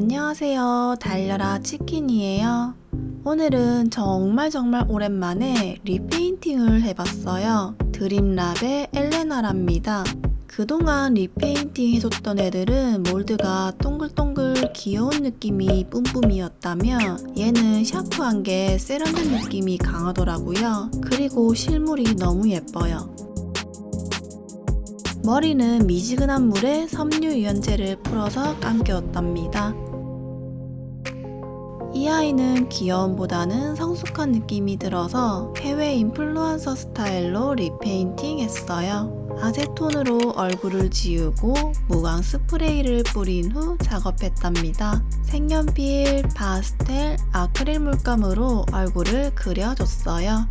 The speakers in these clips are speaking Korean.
안녕하세요. 달려라 치킨이에요. 오늘은 정말 정말 오랜만에 리페인팅을 해봤어요. 드림lab의 엘레나랍니다. 그동안 리페인팅 해줬던 애들은 몰드가 동글동글 귀여운 느낌이 뿜뿜이었다면 얘는 샤프한 게 세련된 느낌이 강하더라고요. 그리고 실물이 너무 예뻐요. 머리는 미지근한 물에 섬유 유연제를 풀어서 감겨왔답니다. 이 아이는 귀여움보다는 성숙한 느낌이 들어서 해외 인플루언서 스타일로 리페인팅 했어요. 아세톤으로 얼굴을 지우고 무광 스프레이를 뿌린 후 작업했답니다. 색연필, 파스텔, 아크릴 물감으로 얼굴을 그려줬어요.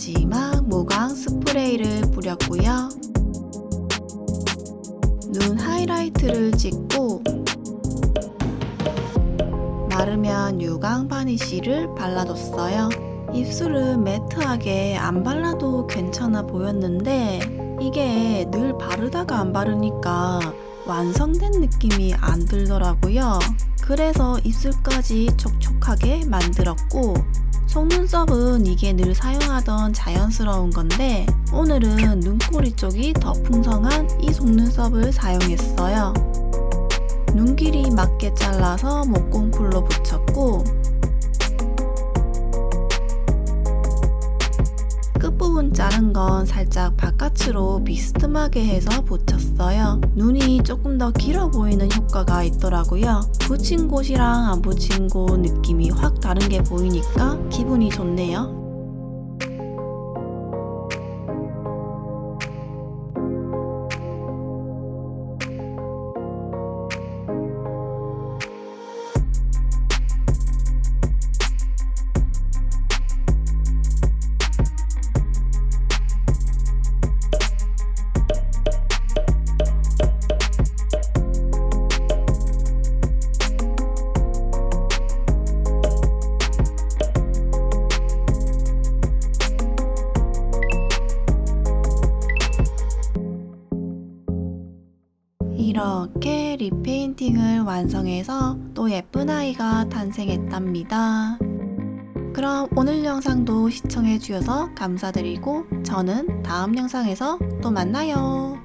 마지막 모광 스프레이를 뿌렸고요. 눈 하이라이트를 찍고 마르면 유광 바니쉬를 발라줬어요. 입술은 매트하게 안 발라도 괜찮아 보였는데 이게 늘 바르다가 안 바르니까 완성된 느낌이 안 들더라고요. 그래서 입술까지 촉촉하게 만들었고 속눈썹은 이게 늘 사용하던 자연스러운 건데 오늘은 눈꼬리 쪽이 더 풍성한 이 속눈썹을 사용했어요. 눈 길이 맞게 잘라서 목공풀로 비스듬하게 해서 붙였어요. 눈이 조금 더 길어 보이는 효과가 있더라고요. 붙인 곳이랑 안 붙인 곳 느낌이 확 다른 게 보이니까 기분이 좋네요. 페인팅을 완성해서 또 예쁜 아이가 탄생했답니다. 그럼 오늘 영상도 시청해주셔서 감사드리고 저는 다음 영상에서 또 만나요.